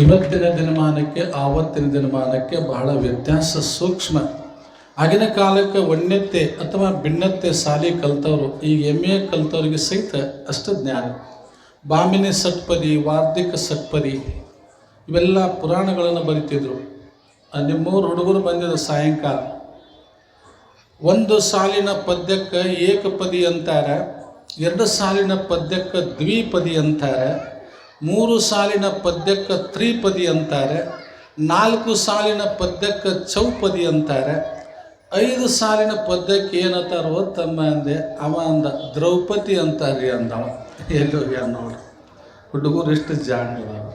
ಇವತ್ತಿನ ದಿನಮಾನಕ್ಕೆ, ಆವತ್ತಿನ ದಿನಮಾನಕ್ಕೆ ಬಹಳ ವ್ಯತ್ಯಾಸ ಸೂಕ್ಷ್ಮ. ಆಗಿನ ಕಾಲಕ್ಕೆ ಒಣ್ಣೆತ್ತೆ ಅಥವಾ ಭಿನ್ನತೆ ಸಾಲಿ ಕಲ್ತವರು ಈಗ ಎಂ ಎ ಕಲ್ತವ್ರಿಗೆ ಸಹಿತ ಅಷ್ಟು ಜ್ಞಾನ. ಬಾಮಿನಿ ಸಟ್ಪದಿ ವಾರ್ಧಿಕ ಸಟ್ಪದಿ ಇವೆಲ್ಲ ಪುರಾಣಗಳನ್ನು ಬರಿತಿದ್ರು. ನಿಮ್ಮೂರು ಹುಡುಗರು ಬಂದಿದ್ರು ಸಾಯಂಕಾಲ. ಒಂದು ಸಾಲಿನ ಪದ್ಯಕ್ಕೆ ಏಕಪದಿ ಅಂತಾರೆ, ಎರಡು ಸಾಲಿನ ಪದ್ಯಕ್ಕೆ ದ್ವಿಪದಿ ಅಂತಾರೆ ಮೂರು ಸಾಲಿನ ಪದ್ಯಕ್ಕೆ ತ್ರಿಪದಿ ಅಂತಾರೆ, ನಾಲ್ಕು ಸಾಲಿನ ಪದ್ಯಕ್ಕೆ ಚೌಪದಿ ಅಂತಾರೆ, ಐದು ಸಾಲಿನ ಪದ್ಯಕ್ಕೆ ಏನಂತಾರೋ ತಮ್ಮ ಅಂದೆ, ಅವ ಅಂದ ದ್ರೌಪದಿ ಅಂತಾರ್ರಿ ಅಂದವ. ಎಲ್ಲಿ ಅನ್ನೋರು ಹುಡುಗರು ಎಷ್ಟು ಜಾಣಿದಾವ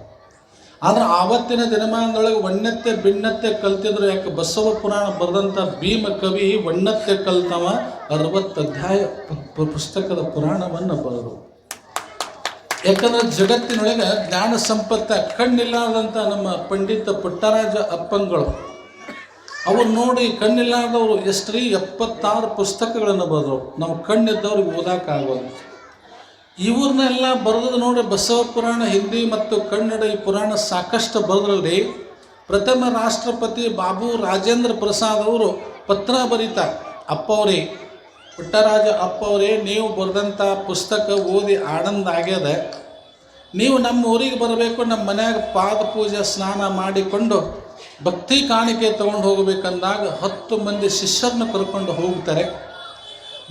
ಆದ್ರೆ ಆವತ್ತಿನ ದಿನಮಾನದೊಳಗೆ ಒಣ್ಣತ್ತೆ ಭಿನ್ನತ್ತೆ ಕಲ್ತಿದ್ರು ಯಾಕೆ? ಬಸವ ಪುರಾಣ ಬರೆದಂಥ ಭೀಮ ಕವಿ ಒಣ್ಣತ್ತೆ ಕಲ್ತವ ಅರವತ್ತು ಅಧ್ಯಾಯ ಪುಸ್ತಕದ ಪುರಾಣವನ್ನು ಬರೆದರು. ಯಾಕಂದ್ರೆ ಜಗತ್ತಿನೊಳಗೆ ಜ್ಞಾನ ಸಂಪತ್ತ ಕಣ್ಣಿಲ್ಲದಂಥ ನಮ್ಮ ಪಂಡಿತ ಪುಟ್ಟರಾಜ ಅಪ್ಪಂಗಳು ಅವ್ರು ನೋಡಿ ಕಣ್ಣಿಲ್ಲಾರ್ದವರು ಎಷ್ಟ್ರಿ ಎಪ್ಪತ್ತಾರು ಪುಸ್ತಕಗಳನ್ನು ಬರೆದ್ರು. ನಾವು ಕಣ್ಣಿದ್ದವ್ರಿಗೆ ಓದೋಕ್ಕಾಗೋದು ಇವ್ರನ್ನೆಲ್ಲ ಬರೆದು ನೋಡಿ ಬಸವ ಪುರಾಣ, ಹಿಂದಿ ಮತ್ತು ಕನ್ನಡ ಈ ಪುರಾಣ ಸಾಕಷ್ಟು ಬರೆದ್ರಲ್ಲಿ ಪ್ರಥಮ ರಾಷ್ಟ್ರಪತಿ ಬಾಬು ರಾಜೇಂದ್ರ ಪ್ರಸಾದ್ ಅವರು ಪತ್ರ ಬರೀತಾರೆ. ಅಪ್ಪವ್ರೇ ಪುಟ್ಟರಾಜ ಅಪ್ಪ ಅವರೇ ನೀವು ಬರೆದಂಥ ಪುಸ್ತಕ ಓದಿ ಆನಂದ ಆಗ್ಯದ. ನೀವು ನಮ್ಮ ಊರಿಗೆ ಬರಬೇಕು, ನಮ್ಮ ಮನ್ಯಾಗ ಪಾದ ಪೂಜೆ ಸ್ನಾನ ಮಾಡಿಕೊಂಡು ಭಕ್ತಿ ಕಾಣಿಕೆ ತಗೊಂಡು ಹೋಗಬೇಕಂದಾಗ ಹತ್ತು ಮಂದಿ ಶಿಷ್ಯರನ್ನ ಕರ್ಕೊಂಡು ಹೋಗ್ತಾರೆ.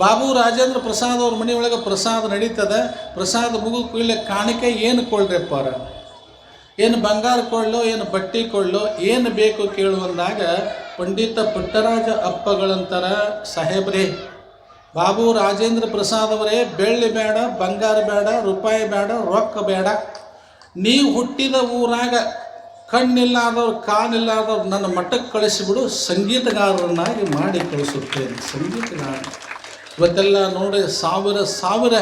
ಬಾಬು ರಾಜೇಂದ್ರ ಪ್ರಸಾದ್ ಅವ್ರ ಮನೆಯೊಳಗೆ ಪ್ರಸಾದ ನಡೀತದೆ. ಪ್ರಸಾದ ಮುಗಿದ ಕೂಡಲೇ ಕಾಣಿಕೆ ಏನು ಕೊಳ್ರಪ್ಪ ಅವ್ರ ಏನು ಬಂಗಾರ ಕೊಳ್ಳೋ ಏನು ಬಟ್ಟೆ ಕೊಳ್ಳೋ ಏನು ಬೇಕು ಕೇಳುವಂದಾಗ ಪಂಡಿತ ಪುಟ್ಟರಾಜ ಅಪ್ಪಗಳಂತರ, ಸಾಹೇಬ್ರೇ ಬಾಬು ರಾಜೇಂದ್ರ ಪ್ರಸಾದ್ ಅವರೇ, ಬೆಳ್ಳಿ ಬೇಡ, ಬಂಗಾರ ಬೇಡ, ರೂಪಾಯಿ ಬೇಡ, ರೊಕ್ಕ ಬೇಡ. ನೀವು ಹುಟ್ಟಿದ ಊರಾಗ ಕಣ್ಣಿಲ್ಲಾದವ್ರು, ಕಾಲಿಲ್ಲಾದವ್ರು ನನ್ನ ಮಠಕ್ಕೆ ಕಳಿಸಿಬಿಡು, ಸಂಗೀತಗಾರರನ್ನಾಗಿ ಮಾಡಿ ಕಳಿಸುತ್ತೇನೆ. ಸಂಗೀತಗಾರ. ಇವತ್ತೆಲ್ಲ ನೋಡಿ ಸಾವಿರ ಸಾವಿರ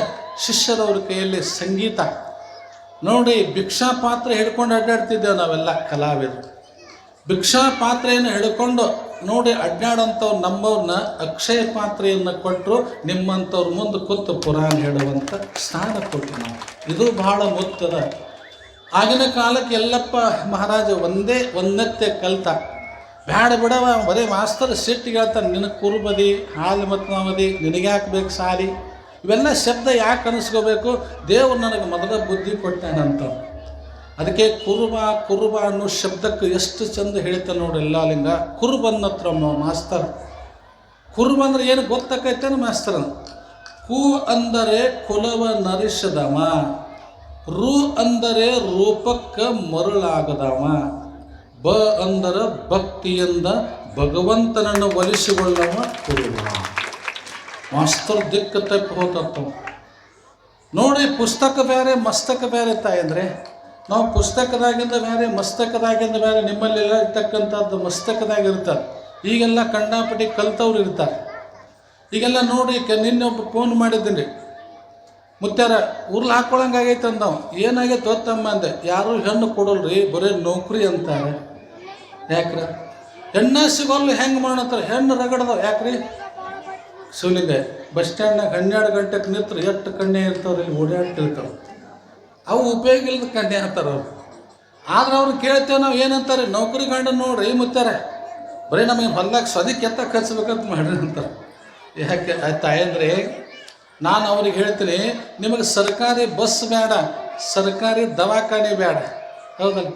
ಶಿಷ್ಯರವ್ರ ಕೈಯಲ್ಲಿ ಸಂಗೀತ. ನೋಡಿ ಭಿಕ್ಷಾ ಪಾತ್ರ ಹಿಡ್ಕೊಂಡು ಅಡ್ಡಾಡ್ತಿದ್ದೇವೆ ನಾವೆಲ್ಲ ಕಲಾವಿದರು. ಭಿಕ್ಷಾ ಪಾತ್ರೆಯನ್ನು ಹಿಡ್ಕೊಂಡು ನೋಡಿ ಅಡ್ಡಾಡೋಂಥವ್ರು ನಮ್ಮವ್ರನ್ನ ಅಕ್ಷಯ ಪಾತ್ರೆಯನ್ನು ಕೊಟ್ಟರು ನಿಮ್ಮಂಥವ್ರ ಮುಂದೆ ಕೂತು ಪುರಾಣ ಹೇಳುವಂಥ ಸ್ಥಾನ ಕೊಟ್ಟು ನಾವು. ಇದು ಬಹಳ ಮುತ್ತದ ಆಗಿನ ಕಾಲಕ್ಕೆ ಎಲ್ಲಪ್ಪ ಮಹಾರಾಜ ಒಂದೇ ಒಂದತ್ತೆ ಕಲ್ತ. ಬ್ಯಾಡ ಬಿಡವ, ಬರೀ ಮಾಸ್ತರ್ ಸಿಟ್ಟಿಗೆ ಹೇಳ್ತಾನೆ ನಿನಗೆ ಕುರುಬದಿ, ಹಾಲು ಮತ್ತು ನಾವದಿ ನಿನಗೆ ಹಾಕ್ಬೇಕು ಸಾರಿ ಇವೆಲ್ಲ ಶಬ್ದ ಯಾಕೆ ಅನಿಸ್ಕೋಬೇಕು? ದೇವ್ರು ನನಗೆ ಮೊದಲ ಬುದ್ಧಿ ಕೊಟ್ಟಾನಂತ. ಅದಕ್ಕೆ ಕುರುಬ ಕುರುಬ ಅನ್ನೋ ಶಬ್ದಕ್ಕೆ ಎಷ್ಟು ಚಂದ ಹೇಳ್ತಾನೆ ನೋಡಿ ಎಲ್ಲ ಲಿಂಗ. ಕುರುಬನ್ನತ್ರ ಮಾಸ್ತರ್. ಕುರುಬ ಅಂದ್ರೆ ಏನು ಗೊತ್ತಾಕೈತೇನು ಮಾಸ್ತರ್? ಕು ಅಂದರೆ ಕುಲವ ನರಿಸದವ ರು ಅಂದರೆ ರೂಪಕ್ಕೆ ಮರುಳಾಗದವ ಬ ಅಂದರೆ ಭಕ್ತಿಯಿಂದ ಭಗವಂತನನ್ನು ಒಲಿಸಿಕೊಳ್ಳವ ಕುರುಬ. ಮಾಸ್ತರ್ ದಿಕ್ಕ ತಪ್ಪಿ ಹೋತತ್ತವ ನೋಡಿ ಪುಸ್ತಕ ಬೇರೆ, ಮಸ್ತಕ ಬೇರೆ ತಾಯಂದ್ರೆ. ನಾವು ಪುಸ್ತಕದಾಗಿಂದ ಬೇರೆ, ಮಸ್ತಕದಾಗಿಂದ ಬೇರೆ ನಿಮ್ಮಲ್ಲೆಲ್ಲ ಇರ್ತಕ್ಕಂಥದ್ದು ಮಸ್ತಕದಾಗ ಇರ್ತಾರೆ ಈಗೆಲ್ಲ ಕಣ್ಣಾಪಟ್ಟಿ ಕಲ್ತವ್ರು ಇರ್ತಾರೆ. ಈಗೆಲ್ಲ ನೋಡಿ ಕ ನಿನ್ನೆ ಒಬ್ಬ ಫೋನ್ ಮಾಡಿದ್ದೀನಿ. ಮುತ್ತಾರ ಉರ್ಲು ಹಾಕ್ಕೊಳಂಗಾಗೈತೆ ಆಗೈತೆ ನಾವು ಏನಾಗೈತೆ ಗೊತ್ತಮ್ಮ? ಅಂದೆ. ಯಾರು ಹೆಣ್ಣು ಕೊಡಲ್ರಿ, ಬರೀ ನೌಕರಿ ಅಂತಾರೆ. ಯಾಕ್ರ? ಹೆಣ್ಣ ಸಿಗೋಲ್ಲ ಹೆಂಗೆ ಮಾಡತ್ತಾರೆ ಹೆಣ್ಣು ರಗಡ್ದವ. ಯಾಕ್ರಿ? ಶಿವಲಿಂಗ ಬಸ್ ಸ್ಟ್ಯಾಂಡ್ನಾಗ ಹನ್ನೆರಡು ಗಂಟೆಗೆ ನಿಂತರು ಎಷ್ಟು ಕಣ್ಣೆ ಇರ್ತಾವ್ರಿ, ಇಲ್ಲಿ ಓಡಾಡ್ತಿರ್ತಾವೆ. ಅವು ಉಪಯೋಗ ಇಲ್ಲದ ಕಂಡೆ ಅಂತಾರೆ ಅವರು. ಆದ್ರೆ ಅವ್ರು ಕೇಳ್ತೇವೆ ನಾವು ಏನಂತಾರೆ, ನೌಕರಿ ಗಂಡ ನೋಡ್ರಿ ಮುತ್ತಾರೆ ಬರೀ ನಮಗೆ ಹೊಲ್ದಾಗ ಸದಿಕ್ಕೆ ಎತ್ತ ಹಚ್ಬೇಕಂತ ಮಾಡ್ರಿ ಅಂತಾರೆ. ಯಾಕೆ ತಾಯಂದ್ರೆ ನಾನು ಅವ್ರಿಗೆ ಹೇಳ್ತೀನಿ, ನಿಮಗೆ ಸರ್ಕಾರಿ ಬಸ್ ಬೇಡ ಸರ್ಕಾರಿ ದವಾಖಾನೆ ಬೇಡ ಹೌದಲ್ಲ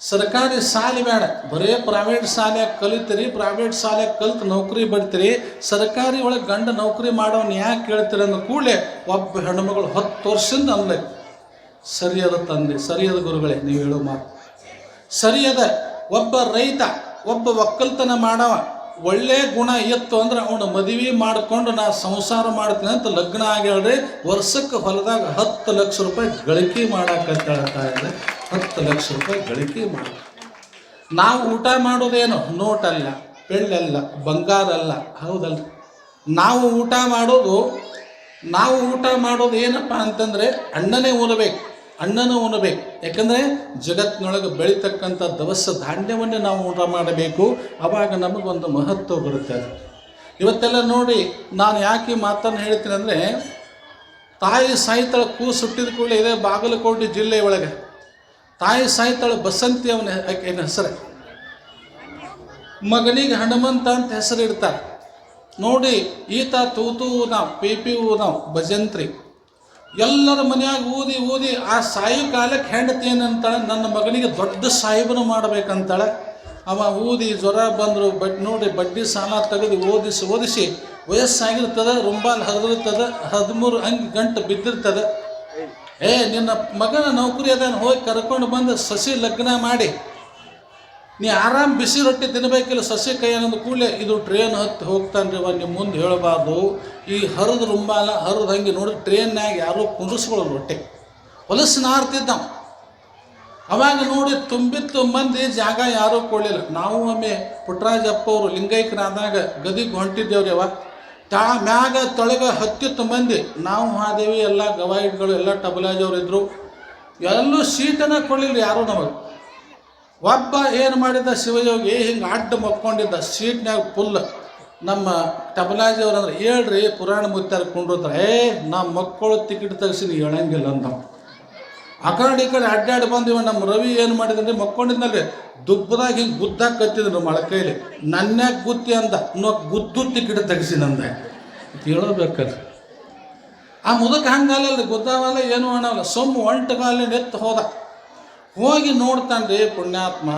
ಸರ್ಕಾರಿ ಶಾಲೆ ಬೇಡ ಬರೀ ಪ್ರೈವೇಟ್ ಶಾಲ್ಯಾಗ ಕಲಿತೀರಿ ಪ್ರೈವೇಟ್ ಶಾಲೆಯಾಗ ಕಲಿತು ನೌಕರಿ ಬಿಡ್ತೀರಿ, ಸರ್ಕಾರಿ ಒಳಗೆ ಗಂಡ ನೌಕರಿ ಮಾಡೋನು ಯಾಕೆ ಕೇಳ್ತೀರಿ ಅಂದ ಕೂಡಲೇ ಒಬ್ಬ ಹೆಣ್ಮಗಳು ಹತ್ತು ವರ್ಷದಿಂದ ಅಂದೆ ಸರಿಯದ ತಂದೆ, ಸರಿಯಾದ ಗುರುಗಳೇ, ನೀವು ಹೇಳೋ ಮಾತು. ಸರಿಯಾದ ಒಬ್ಬ ರೈತ, ಒಬ್ಬ ಒಕ್ಕಲ್ತನ ಮಾಡವ ಒಳ್ಳೆ ಗುಣ ಇತ್ತು ಅಂದ್ರೆ ಅವನು ಮದುವೆ ಮಾಡಿಕೊಂಡು ನಾ ಸಂಸಾರ ಮಾಡ್ತೀನಿ ಅಂತ ಲಗ್ನ ಆಗ್ಯಾಳ್ರಿ, ವರ್ಷಕ್ಕೆ ಹೊಲದಾಗ ಹತ್ತು ಲಕ್ಷ ರೂಪಾಯಿ ಗಳಿಕೆ ಮಾಡಾಕತ್ತಾಳ್ತಾ ಇದೆ ಹತ್ತು ಲಕ್ಷ ರೂಪಾಯಿ ಗಳಿಕೆ ಮಾಡ. ನಾವು ಊಟ ಮಾಡೋದೇನು? ನೋಟಲ್ಲ ಬೆಳ್ಳಲ್ಲ ಬಂಗಾರ ಅಲ್ಲ ಹೌದಲ್ಲ ನಾವು ಊಟ ಮಾಡೋದು, ನಾವು ಊಟ ಮಾಡೋದು ಏನಪ್ಪ ಅಂತಂದರೆ ಅಣ್ಣನೇ ಉಣಬೇಕು ಅಣ್ಣನೂ ಉಣಬೇಕು. ಯಾಕಂದರೆ ಜಗತ್ತಿನೊಳಗೆ ಬೆಳೀತಕ್ಕಂಥ ದವಸ ಧಾನ್ಯವನ್ನೇ ನಾವು ಊಟ ಮಾಡಬೇಕು. ಆವಾಗ ನಮಗೊಂದು ಮಹತ್ವ ಬರುತ್ತೆ ಅದು. ಇವತ್ತೆಲ್ಲ ನೋಡಿ ನಾನು ಯಾಕೆ ಮಾತನ್ನು ಹೇಳ್ತೀನಿ ಅಂದರೆ, ತಾಯಿ ಸಾಯಿತಾಳ ಕೂ ಸುಟ್ಟಿದ ಕೂಡಲೇ ಇದೆ ಬಾಗಲಕೋಟೆ ಜಿಲ್ಲೆ ಒಳಗೆ. ತಾಯಿ ಸಾಯಿತಾಳ ಬಸಂತಿ ಅವನ ಏನು ಹೆಸರು? ಮಗನಿಗೆ ಹನುಮಂತ ಅಂತ ಹೆಸರು ಇಡ್ತಾರೆ. ನೋಡಿ ಈತ ತೂತು ನಾವು, ಪಿ ಪಿ ನಾವು, ಭಜಂತ್ರಿ. ಎಲ್ಲರ ಮನೆಯಾಗ ಊದಿ ಊದಿ ಆ ಸಾಯಿ ಕಾಲಕ್ಕೆ ಹೆಂಡತಿ ಏನಂತಾಳೆ? ನನ್ನ ಮಗನಿಗೆ ದೊಡ್ಡ ಸಾಹಿಬನು ಮಾಡ್ಬೇಕಂತಾಳೆ. ಅವ ಊದಿ ಜ್ವರ ಬಂದರು, ಬಡ್, ನೋಡಿ ಬಡ್ಡಿ ಸಾಲ ತೆಗೆದು ಓದಿಸಿ ಓದಿಸಿ ವಯಸ್ಸಾಗಿರ್ತದೆ, ರುಂಬಾಲ್ ಹರಿದಿರ್ತದೆ, ಹದಿಮೂರು ಹಂಗೆ ಗಂಟು ಬಿದ್ದಿರ್ತದೆ. ಏ, ನಿನ್ನ ಮಗನ ನೌಕರಿ ಅದನ್ನು ಹೋಗಿ ಕರ್ಕೊಂಡು ಬಂದು ಸಸಿ ಲಗ್ನ ಮಾಡಿ ನೀ ಆರಾಮ್ ಬಿಸಿ ರೊಟ್ಟಿ ತಿನ್ನಬೇಕಿಲ್ಲ ಸಸಿ ಕೈ ಅನ್ನೋದು ಕೂಡಲೇ ಇದು ಟ್ರೈನ್ ಹತ್ತಿ ಹೋಗ್ತಾನೆ ರೀ ನಿಮ್ಮ ಮುಂದೆ ಹೇಳಬಾರ್ದು. ಈ ಹರಿದ ರುಂಬಾಲ, ಹರಿದ ಹಂಗೆ ನೋಡಿ ಟ್ರೈನ್ನಾಗ ಯಾರೋ ಕುಂಡಿಸ್ಕೊಳ್ಳೋದು ರೊಟ್ಟಿ. ಹೊಲಸು ನಾರ್ತಿದ್ದ ಅವಾಗ ನೋಡಿ ತುಂಬಿತ್ತು ಮಂದಿ, ಜಾಗ ಯಾರೂ ಕೊಡಲಿಲ್ಲ. ನಾವು ಒಮ್ಮೆ ಪುಟ್ಟರಾಜಪ್ಪ ಅವರು ಲಿಂಗೈಕ್ಯರಾದಾಗ ಗದಿಗೆ ಹೊಂಟಿದ್ದೇವ್ರಿ ಅವ. ತಾ ಮ್ಯಾಗ ತೊಳಗ ಹತ್ತಿತ್ತು ಮಂದಿ. ನಾವು ಹಾದೇವಿ, ಎಲ್ಲ ಗವಾಯಿಡ್ಗಳು ಎಲ್ಲ ಟಬಲಾಜವ್ರು ಇದ್ದರು ಎಲ್ಲೂ ಸೀಟನ್ನ ಕೊಡಲಿಲ್ಲ ಯಾರೂ ನಮಗೆ. ಒಬ್ಬ ಏನು ಮಾಡಿದ ಶಿವಯೋಗಿ ಹಿಂಗೆ ಅಡ್ಡ ಮಕ್ಕೊಂಡಿದ್ದ ಸೀಟ್ನ್ಯಾಗ ಫುಲ್ ನಮ್ಮ ಟಬಲಾಜಿಯವ್ರು ಅಂದ್ರೆ, ಹೇಳ್ರಿ, ಪುರಾಣ ಮುತ್ತಾರ ಕುಂಡ್ರೆ ಏ ನಮ್ಮ ಮಕ್ಕಳು ಟಿಕೆಟ್ ತೆಗಿಸಿ ನೀವು ಹೇಳಂಗಿಲ್ಲ ಅಂತ ಆ ಕಡೆ ಈ ಕಡೆ ಅಡ್ಡಾಡಿ ಬಂದಿವ ನಮ್ಮ ರವಿ ಏನು ಮಾಡಿದ್ರೆ ಮಕ್ಕೊಂಡಿದ್ನಲ್ಲಿ ದುಬ್ಬದಾಗ ಹಿಂಗೆ ಗುದ್ದಾಕ ಕತ್ತಿದ್ರು ಮೊಳಕೈಲಿ ನನ್ಯಾಗ ಗುತ್ತಿ ಅಂದ, ನೋ ಗುದ್ದು ಟಿಕೆಟ್ ತೆಗಿಸಿ ನಂದೆ. ಹೇಳಬೇಕಲ್ರಿ ಆ ಮುದಕ್ಕೆ ಹಂಗಲ್ಲ ಗುದ್ದಾವಲ್ಲ ಏನು ಅನ್ನಲ್ಲ ಸೊಮ್ಮು ಕಾಲಿನ ಎತ್ತು ಹೋದ. ಹೋಗಿ ನೋಡ್ತಾನ್ರಿ ಪುಣ್ಯಾತ್ಮ,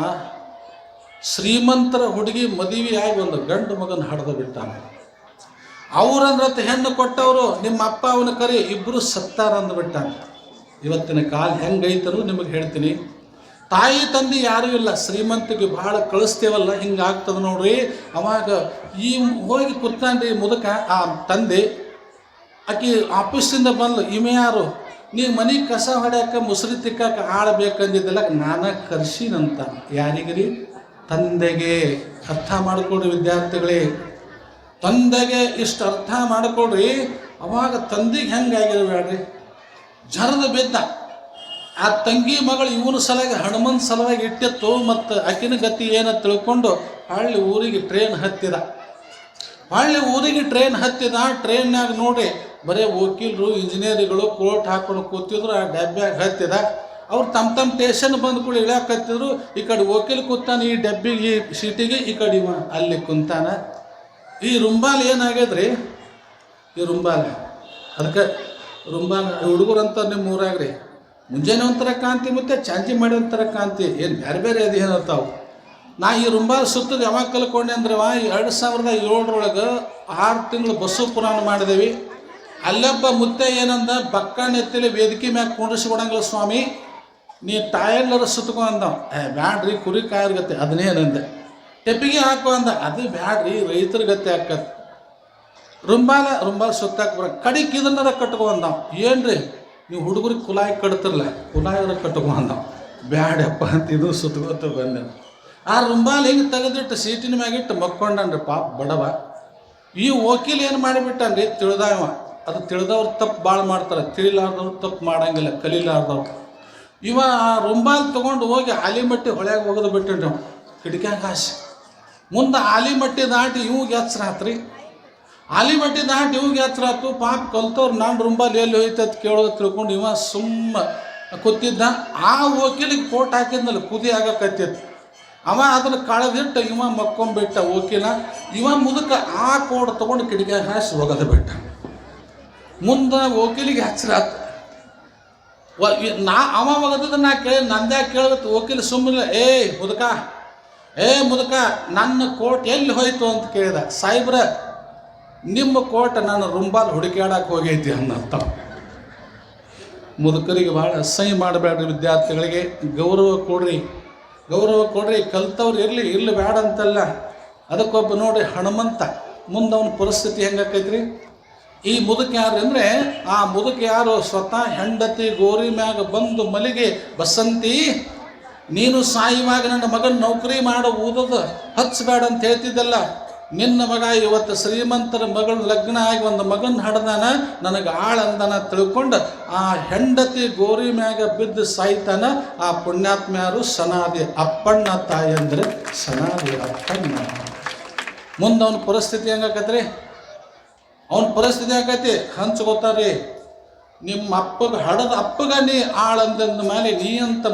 ಶ್ರೀಮಂತರ ಹುಡುಗಿ ಮದುವೆಯಾಗಿ ಒಂದು ಗಂಡು ಮಗನ ಹಡ್ದು ಬಿಟ್ಟಾನೆ. ಅವ್ರಂದ್ರತ್ ಹೆಣ್ಣು ಕೊಟ್ಟವರು, ನಿಮ್ಮ ಅಪ್ಪ ಅವನ ಕರಿ ಇಬ್ಬರು ಸತ್ತಾರ ಅಂದ್ಬಿಟ್ಟಾನೆ ಇವತ್ತಿನ ಕಾಲ ಹೆಂಗೈತರು ನಿಮಗೆ ಹೇಳ್ತೀನಿ. ತಾಯಿ ತಂದೆ ಯಾರೂ ಇಲ್ಲ, ಶ್ರೀಮಂತಿಗೆ ಭಾಳ ಕಳಿಸ್ತೇವಲ್ಲ, ಹಿಂಗಾಗ್ತದೆ ನೋಡ್ರಿ. ಅವಾಗ ಈ ಹೋಗಿ ಕೂತಾನ್ರಿ ಮುದಕ, ಆ ತಂದೆ, ಆಕಿ ಆಫೀಸಿಂದ ಬಂದ್ಲು, ಇಮೆ ಯಾರು? ನೀವು ಮನೆ ಕಸ ಹೊಡ್ಯಾಕ, ಮುಸ್ರಿ ತಿಕ್ಕಾಕ ಆಡ್ಬೇಕಂದಿದ್ದಲ್ಲ ನಾನ ಕರ್ಸಿನಂತ. ಯಾರಿಗ್ರಿ? ತಂದೆಗೆ ಅರ್ಥ ಮಾಡಿಕೊಡ್ರಿ ವಿದ್ಯಾರ್ಥಿಗಳೇ. ತಂದೆಗೆ ಇಷ್ಟು ಅರ್ಥ ಮಾಡಿಕೊಡ್ರಿ ಅವಾಗ ತಂದೆಗೆ ಹೆಂಗಾಗಿರ್ಬೇಡ್ರಿ ಜರದ ಬಿದ್ದ. ಆ ತಂಗಿ ಮಗಳು ಇವನ ಸಲುವಾಗಿ ಹನುಮನ್ ಸಲುವಾಗಿ ಇಟ್ಟಿತ್ತು, ಮತ್ತು ಆಕಿನ ಗತಿ ಏನ ತಿಳ್ಕೊಂಡು ಹಳ್ಳಿ ಊರಿಗೆ ಟ್ರೈನ್ ಹತ್ತಿದ. ಹಳ್ಳಿ ಊರಿಗೆ ಟ್ರೈನ್ ಹತ್ತಿದ ಟ್ರೈನ್ನಾಗ ನೋಡಿ ಬರೀ ವಕೀಲರು, ಇಂಜಿನಿಯರ್ಗಳು ಕೋರ್ಟ್ ಹಾಕೊಂಡು ಕೂತಿದ್ರು, ಆ ಡಬ್ಬ್ಯಾಗ ಹತ್ತಿದ. ಅವ್ರು ತಮ್ಮ ತಮ್ಮ ಟೇಷನ್ ಬಂದ ಕೂಡ ಇಳಿಯಾಕತ್ತಿದ್ರು, ಈ ಕಡೆ ವಕೀಲ್ ಕೂತಾನೆ, ಈ ಡಬ್ಬಿಗೆ ಈ ಸೀಟಿಗೆ, ಈ ಕಡೆ ಅಲ್ಲಿ ಕುಂತಾನ. ಈ ರುಂಬಾಲ್ ಏನಾಗ್ಯದ್ರಿ? ಈ ರುಂಬಾಲ್, ಅದಕ್ಕೆ ರುಂಬಾಲ್ ಹುಡುಗರು ಅಂತ ನಿಮ್ಮ ಊರಾಗ್ರಿ. ಮುಂಜಾನೆ ಒಂಥರ ಕಾಂತಿ ಮತ್ತು ಚಾಂಜಿ ಮಾಡಿ ಒಂಥರ ಕಾಂತಿ, ಏನು ಬೇರೆ ಬೇರೆ ಅದು ಏನಂತಾವು ನಾ ಈ ರುಂಬಾಲ್ ಸುತ್ತದ ಯಾವಾಗ ಕಲ್ಕೊಂಡೆ ಅಂದ್ರವ ಎರಡು ಸಾವಿರದ ಏಳರೊಳಗೆ ಆರು ತಿಂಗಳು ಬಸ್ಸು ಪುರಾಣ ಮಾಡಿದೇವಿ. ಅಲ್ಲೊಬ್ಬ ಮುತ್ತೆ ಏನಂದ ಬಕ್ಕಣ್ಣ ಎತ್ತಲಿ ವೇದಿಕೆ ಮ್ಯಾಗ ಕುಂಡ್ರಿಸ್ಕೊಡಂಗಿಲ್ಲ ಸ್ವಾಮಿ. ನೀ ಟಾಯಲ್ಲರ ಸುತ್ತಕೊ ಅಂದ. ಏ, ಬ್ಯಾಡ್ರಿ, ಕುರಿ ಕಾಯರ್ಗತ್ತೆ ಅದನ್ನೇನಂದೆ ಟೆಪ್ಪಿಗೆ ಹಾಕೋ ಅಂದ. ಅದು ಬ್ಯಾಡ್ರಿ, ರೈತರ ಗತ್ತೆ ಹಾಕತ್ ರುಂಬಾಲ ರುಂಬಾಲ ಸುತ್ತಾಕ ಬರ. ಕಡಿಗೆ ಇದನ್ನರ ಕಟ್ಕೊ ಅಂದ. ಏನ್ರಿ? ನೀವು ಹುಡುಗರಿಗೆ ಕುಲಾಯಿ ಕಟ್ತಿರಲ್ಲ ಕುಲಾಯರ ಕಟ್ಕೊ ಅಂದ. ಬ್ಯಾಡಪ್ಪ ಅಂತ ಇದು ಸುತ್ತಗೋತ ಬಂದೆ. ಆ ರುಂಬಾಲ ಹಿಂಗೆ ತೆಗೆದಿಟ್ಟು ಸೀಟಿನ ಮ್ಯಾಗಿಟ್ಟು ಮಕ್ಕೊಂಡನ್ರಿ ಪಾಪ ಬಡವ. ಈ ವಕೀಲ್ ಏನು ಮಾಡಿಬಿಟ್ಟನ್ರಿ? ತಿಳಿದವ. ಅದು ತಿಳಿದವ್ರು ತಪ್ಪು ಭಾಳ ಮಾಡ್ತಾರೆ. ತಿಳಿಲಾರ್ದವ್ರು ತಪ್ಪು ಮಾಡಂಗಿಲ್ಲ, ಕಲೀಲಾರ್ದವ್ರು. ಇವ ರುಂಬಾಲ್ ತೊಗೊಂಡು ಹೋಗಿ ಆಲಿಮಟ್ಟಿ ಹೊಳ್ಯಾಗ ಹೋಗೋದು ಬಿಟ್ಟನ್ರಿ ನಾವು ಕಿಟಕ್ಯಾಗ ಮುಂದೆ ಆಲಿಮಟ್ಟಿ ದಾಟಿ ಇವ್ಗೆ ಎಚ್ಚರ ಆತ್ರಿ. ಆಲಿಮಟ್ಟಿ ದಾಟಿ ಇವ್ಗೆ ಎಚ್ಚರ ಆತು. ಪಾಪ ಕಲ್ತವ್ರು ನಾನು ರುಂಬಾಲ್ ಎಲ್ಲಿ ಹೋಯ್ತದ ಕೇಳೋದು ತಿಳ್ಕೊಂಡು ಇವ ಸುಮ್ಮ ಕೂತಿದ್ದ ಆ ವಕೀಲಿಗೆ ಕೋಟ್ ಹಾಕಿದ್ನಲ್ಲ, ಕುದಿ ಆಗಕತ್ತಿತ್ತು. ಅವ ಅದನ್ನು ಕಳೆದಿಟ್ಟು ಇವ ಮಕ್ಕೊಂಬಿಟ್ಟ ವಕೀಲ. ಇವ ಮುದುಕ ಆ ಕೋಡ್ ತೊಗೊಂಡು ಕಿಟಕಿ ಹಾಸಿ ಒಗದು ಬಿಟ್ಟ. ಮುಂದೆ ವಕೀಲಿಗೆ ಹಚ್ಚರ ಆತು ವ ಇ- ನಾ ಅವ ಮಗದ ನಾ ಕೇಳಿ, ನಂದ್ಯಾ ಕೇಳಬೇಕು ವಕೀಲ ಸುಮ್ಮನೆ ಏ ಮುದುಕ ಏ ಮುದುಕ, ನನ್ನ ಕೋಟ್ ಎಲ್ಲಿ ಹೋಯ್ತು ಅಂತ ಕೇಳಿದ. ಸಾಯಿಬ್ರ ನಿಮ್ಮ ಕೋಟ್ ನಾನು ರುಂಬಾಲ್ ಹುಡುಕ್ಯಾಡಕ್ಕೆ ಹೋಗೈತಿ ಅನ್ನಂತ. ಮುದುಕರಿಗೆ ಭಾಳ ಅಸಹ್ಯ ಮಾಡಬೇಡ್ರಿ ವಿದ್ಯಾರ್ಥಿಗಳಿಗೆ. ಗೌರವ ಕೊಡ್ರಿ ಗೌರವ ಕೊಡ್ರಿ, ಕಲ್ತವ್ರು ಇರಲಿ ಇರಲಿ ಬೇಡ ಅಂತಲ್ಲ ಅದಕ್ಕೊಬ್ಬ ನೋಡಿ ಹನುಮಂತ ಮುಂದೆ ಅವನ ಪರಿಸ್ಥಿತಿ ಹೆಂಗಾಕೈತ್ರಿ? ಈ ಮುದುಕ ಯಾರು ಅಂದರೆ, ಆ ಮುದುಕ ಯಾರು ಸ್ವತಃ ಹೆಂಡತಿ ಗೋರಿ ಮ್ಯಾಗ ಬಂದು ಮಲಿಗೆ, ಬಸಂತಿ, ನೀನು ಸಾಯುವಾಗ ನನ್ನ ಮಗನ ನೌಕರಿ ಮಾಡೋ, ಊದದ ಹಚ್ಚಬೇಡ ಅಂತ ಹೇಳ್ತಿದ್ದಲ್ಲ. ನಿನ್ನ ಮಗ ಇವತ್ತು ಶ್ರೀಮಂತರ ಮಗಳ ಲಗ್ನ ಆಗಿ ಒಂದು ಮಗನ ಹಡ್ದಾನ, ನನಗೆ ಆಳಂದನ ತಿಳ್ಕೊಂಡು ಆ ಹೆಂಡತಿ ಗೋರಿ ಮ್ಯಾಗ ಬಿದ್ದು ಸಾಯ್ತಾನ, ಆ ಪುಣ್ಯಾತ್ಮ ಯಾರು? ಸನಾದಿ ಅಪ್ಪಣ್ಣ ತಾಯಿ ಅಂದರೆ ಸನಾದಿ ಅಪ್ಪಣ್ಣ. ಮುಂದೆ ಪರಿಸ್ಥಿತಿ ಹೆಂಗಾಕತ್ರಿ? ಅವನ ಪರಿಸ್ಥಿತಿ ಆಕೈತಿ ಗೊತ್ತಾರ್ರಿ ನಿಮ್ಮ ಅಪ್ಪಗ ಹಡದ ಅಪ್ಪಗ ನೀ ಆಳಂದ ಮೇಲೆ ನೀ ಅಂತ